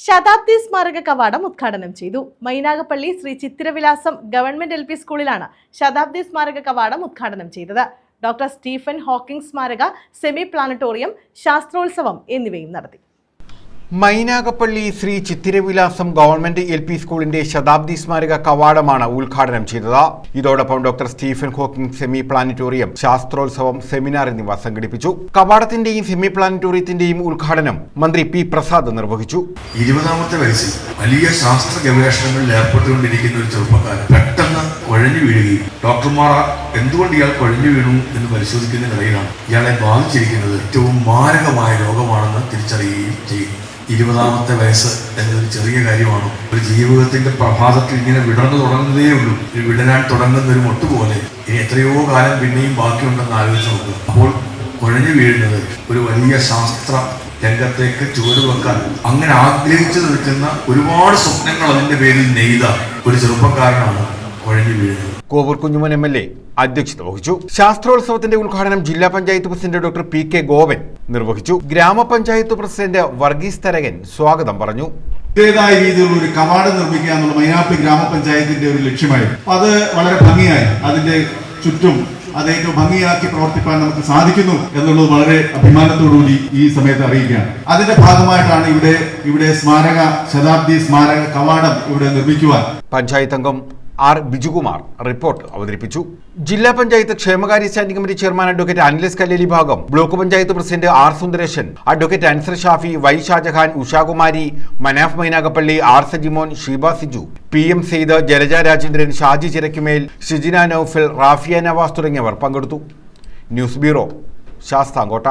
ശതാബ്ദി സ്മാരക കവാടം ഉദ്ഘാടനം ചെയ്തു. Mynagappally Sree Chithravilasam government L P സ്കൂളിലാണ് ശതാബ്ദി സ്മാരക കവാടം ഉദ്ഘാടനം ചെയ്തത്. ഡോക്ടർ സ്റ്റീഫൻ ഹോക്കിംഗ് സ്മാരക സെമി പ്ലാനറ്റോറിയം ശാസ്ത്രോത്സവം എന്നിവയും നടത്തി. Mynagappally Sree Chithiravilasam government L P സ്കൂളിന്റെ ശതാബ്ദി സ്മാരക കവാടമാണ് ഉദ്ഘാടനം ചെയ്തത്. ഇതോടൊപ്പം doctor Stephen Hawking semi planetarium ശാസ്ത്രോത്സവം seminar എന്നിവ സംഘടിപ്പിച്ചു. കവാടത്തിന്റെയും സെമി പ്ലാനറ്റോറിയത്തിന്റെയും ഉദ്ഘാടനം മന്ത്രി പി പ്രസാദ് നിർവഹിച്ചു. ഇരുപതാമത്തെ വയസ്സിൽ വലിയ ശാസ്ത്ര ഗവേഷണങ്ങളിൽ ഏർപ്പെട്ടുകൊണ്ടിരിക്കുന്ന ഒരു ചെറുപ്പക്കാരൻ പെട്ടെന്ന് കുഴഞ്ഞു വീഴുകയും ഡോക്ടർമാർ എന്തുകൊണ്ട് ഇയാൾ കുഴഞ്ഞു വീണു എന്ന് പരിശോധിക്കുന്ന നിലയിലാണ് ഇയാളെ ബാധിച്ചിരിക്കുന്നത് ഏറ്റവും മാരകമായ രോഗമാണെന്ന് തിരിച്ചറിയുകയും ചെയ്യുന്നു. ഇരുപതാമത്തെ വയസ്സ് എന്നൊരു ചെറിയ കാര്യമാണ്. ഒരു ജീവിതത്തിന്റെ പ്രഭാതത്തിൽ ഇങ്ങനെ വിടർന്നു തുടങ്ങുന്നതേ ഉള്ളൂ. വിടരാൻ തുടങ്ങുന്ന ഒരു മൊട്ട് പോലെ ഇനി എത്രയോ കാലം പിന്നെയും ബാക്കിയുണ്ടെന്ന് ആലോചിച്ച് നോക്കുക അപ്പോൾ കുഴഞ്ഞു വീഴുന്നത് ഒരു വലിയ ശാസ്ത്ര രംഗത്തേക്ക് ചുവടുവെക്കാൻ അങ്ങനെ ആഗ്രഹിച്ചു നിൽക്കുന്ന ഒരുപാട് സ്വപ്നങ്ങൾ അതിന്റെ പേരിൽ നെയ്ത ഒരു ചെറുപ്പക്കാരനാണ് കുഴഞ്ഞു വീഴുന്നത്. Kovoor Kunjumon M L A അധ്യക്ഷത വഹിച്ചു. ശാസ്ത്രോത്സവത്തിന്റെ ഉദ്ഘാടനം ജില്ലാ panchayat president doctor P K Govan നിർവഹിച്ചു. ഗ്രാമപഞ്ചായത്ത് പ്രസിഡന്റ് വർഗീസ് തരകൻ സ്വാഗതം പറഞ്ഞു. ഇതേതായ രീതിയിലുള്ള ഒരു കവാടം നിർമ്മിക്കുക എന്നുള്ള മൈനാപ്പി ഗ്രാമപഞ്ചായത്തിന്റെ ഒരു ലക്ഷ്യമായിരുന്നു. അത് വളരെ ഭംഗിയായി അതിന്റെ ചുറ്റും അത് ഏറ്റവും ഭംഗിയാക്കി പ്രവർത്തിക്കാൻ നമുക്ക് സാധിക്കുന്നു എന്നുള്ളത് വളരെ അഭിമാനത്തോടുകൂടി ഈ സമയത്ത് അറിയിക്കുകയാണ്. അതിന്റെ ഭാഗമായിട്ടാണ് ഇവിടെ ഇവിടെ സ്മാരക ശതാബ്ദി സ്മാരക കവാടം ഇവിടെ നിർമ്മിക്കുവാൻ. പഞ്ചായത്ത് അംഗം ആർ ബിജുകുമാർ റിപ്പോർട്ട് അവതരിപ്പിച്ചു. ജില്ലാ പഞ്ചായത്ത് ക്ഷേമകാര്യ standing committee chairman advocate Anilas Kalleli Bhagam. Block panchayat president R Sundaresan advocate Ansar Shafi Y Shajahan Ushakumari Manaf Mynagappally R Sajimon Sheeba Siju P M Sayed Jalaja Rajendran Shaji Chirakkumel Shijina Noufil Rafiya Navas തുടങ്ങിയവർ പങ്കെടുത്തു. News bureau Sasthamcotta